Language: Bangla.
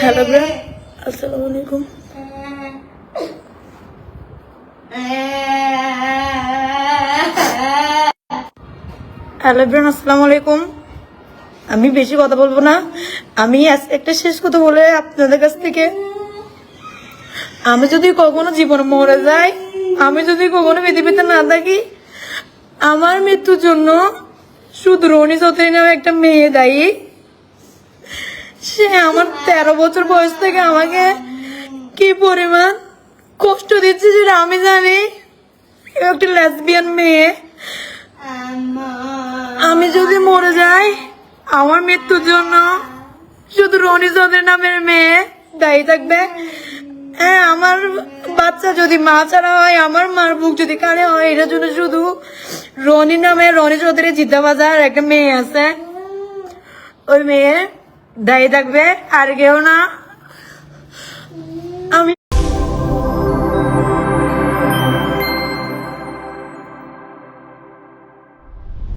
হ্যালো আসসালামু আলাইকুম। হ্যালো ব্রান আসসালামু আলাইকুম। আমি বেশি কথা বলব না। আমি একটা শেষ কথা বলে আপনাদের কাছ থেকে। আমি যদি কখনো জীবনে মরে যাই, আমি যদি কখনো পৃথিবীতে না থাকি, আমার মৃত্যুর জন্য শুধু রনি চৌধুরী নামে একটা মেয়ে দায়ী। সে আমার তেরো বছর বয়স থেকে আমাকে কি পরিমাণ কষ্ট দিচ্ছে সেটা আমি জানি। একটি লেসবিয়ান মেয়ে। আমি যদি মরে যাই, আমার মৃত্যুর জন্য শুধু রনি চৌধুরী নামের মেয়ে দায়ী থাকবে। হ্যাঁ আমার বাচ্চা যদি মা ছাড়া হয়, আমার মার বুক যদি কানে হয়, এটার জন্য শুধু রনি নামে রনি চৌধুরী জিদ্দা বাজার একটা মেয়ে আছে। ওই মেয়ে दई दबे ना।